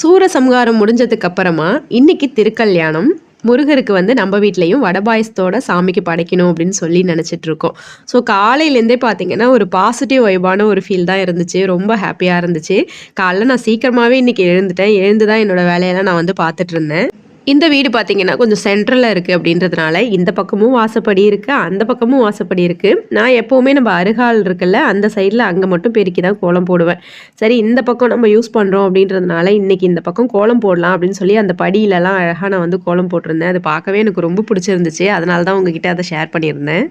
சூரசம்ஹாரம் முடிஞ்சதுக்கு அப்புறமா இன்னைக்கு திருக்கல்யாணம். முருகருக்கு வந்து நம்ம வீட்லேயும் வடபாயசத்தோட சாமிக்கு படைக்கணும் அப்படின்னு சொல்லி நினச்சிட்டு இருக்கோம். ஸோ காலையிலேருந்தே பார்த்தீங்கன்னா ஒரு பாசிட்டிவ் வைபான ஒரு ஃபீல் தான் இருந்துச்சு. ரொம்ப ஹாப்பியாக இருந்துச்சு. காலைல நான் சீக்கிரமாகவே இன்றைக்கி எழுந்துட்டேன். எழுந்து தான் என்னோடய வேலையெல்லாம் நான் வந்து பார்த்துட்டு இருந்தேன். இந்த வீடு பார்த்தீங்கன்னா கொஞ்சம் சென்ட்ரலில் இருக்குது அப்படின்றதுனால இந்த பக்கமும் வாசப்படி இருக்குது அந்த பக்கமும் வாசப்படி இருக்குது நான் எப்போவுமே நம்ம அருகால் இருக்குல்ல அந்த சைடில் அங்கே மட்டும் பெருக்கி தான் கோலம் போடுவேன். சரி இந்த பக்கம் நம்ம யூஸ் பண்ணுறோம் அப்படின்றதுனால இன்றைக்கி இந்த பக்கம் கோலம் போடலாம் அப்படின்னு சொல்லி அந்த படியிலலாம் அழகாக நான் வந்து கோலம் போட்டிருந்தேன். அது பார்க்கவே எனக்கு ரொம்ப பிடிச்சிருந்துச்சு. அதனால தான் உங்ககிட்ட அதை ஷேர் பண்ணியிருந்தேன்.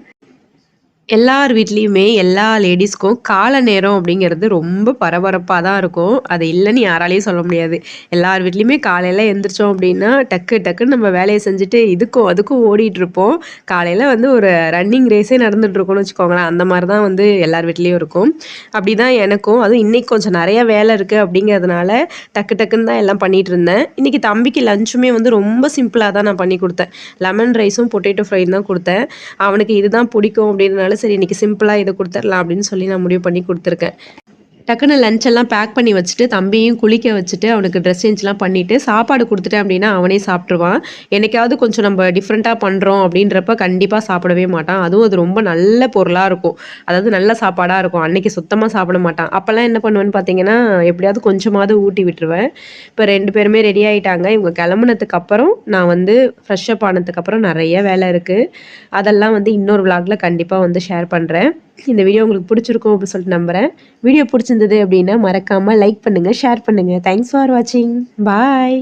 எல்லார் வீட்லேயுமே எல்லா லேடிஸ்க்கும் கால நேரம் அப்படிங்கிறது ரொம்ப பரபரப்பாக தான் இருக்கும். அது இல்லைன்னு யாராலையும் சொல்ல முடியாது. எல்லார் வீட்லேயுமே காலையில் எழுந்திரிச்சோம் அப்படின்னா டக்கு டக்குன்னு நம்ம வேலையை செஞ்சுட்டு இதுக்கும் அதுக்கும் ஓடிட்டுருப்போம் காலையில் வந்து ஒரு ரன்னிங் ரேஸே நடந்துகிட்ருக்கோம்னு வச்சுக்கோங்களேன். அந்த மாதிரி தான் வந்து எல்லார் வீட்லேயும் இருக்கும். அப்படி தான் எனக்கும். அதுவும் இன்றைக்கி கொஞ்சம் நிறைய வேலை இருக்குது அப்படிங்கிறதுனால டக்கு டக்குன்னு தான் எல்லாம் பண்ணிகிட்டு இருந்தேன். இன்றைக்கி தம்பிக்கு லஞ்சுமே வந்து ரொம்ப சிம்பிளாக தான் நான் பண்ணி கொடுத்தேன். லெமன் ரைஸும் பொட்டேட்டோ ஃப்ரையும் தான் கொடுத்தேன். அவனுக்கு இதுதான் பிடிக்கும் அப்படின்றனால சரி இன்றைக்கி சிம்பிளாக இதை கொடுத்துடலாம் அப்படின்னு சொல்லி நான் முடிவு பண்ணி கொடுத்துருக்கேன். டக்குன்னு லஞ்செல்லாம் பேக் பண்ணி வச்சுட்டு தம்பியும் குளிக்க வச்சுட்டு அவனுக்கு ட்ரெஸ் சேஞ்ச்லாம் பண்ணிவிட்டு சாப்பாடு கொடுத்துட்டேன் அப்படின்னா அவனே சாப்பிட்ருவான் என்னைக்காவது கொஞ்சம் நம்ம டிஃப்ரெண்ட்டாக பண்ணுறோம் அப்படின்றப்ப கண்டிப்பாக சாப்பிடவே மாட்டான். அதுவும் அது ரொம்ப நல்ல பொருளாக இருக்கும். அதாவது நல்ல சாப்பாடாக இருக்கும். அன்றைக்கி சுத்தமாக சாப்பிட மாட்டான். அப்போல்லாம் என்ன பண்ணுவேன்னு பார்த்தீங்கன்னா எப்படியாவது கொஞ்சமாவது ஊட்டி விட்டுருவேன். இப்போ ரெண்டு பேருமே ரெடி ஆகிட்டாங்க இவங்க கிளம்புனதுக்கு அப்புறம் நான் வந்து ஃப்ரெஷ்ஷப் ஆனதுக்கப்புறம் நிறைய வேலை இருக்குது அதெல்லாம் வந்து இன்னொரு விளாகில் கண்டிப்பாக வந்து ஷேர் பண்ணுறேன் இந்த வீடியோ உங்களுக்கு பிடிச்சிருக்கும் அப்படின்னு சொல்லிட்டு நம்புகிறேன் வீடியோ பிடிச்சிருந்தது அப்படின்னா மறக்காமல் லைக் பண்ணுங்கள் ஷேர் பண்ணுங்கள் தேங்க்ஸ் ஃபார் வாட்சிங் பாய்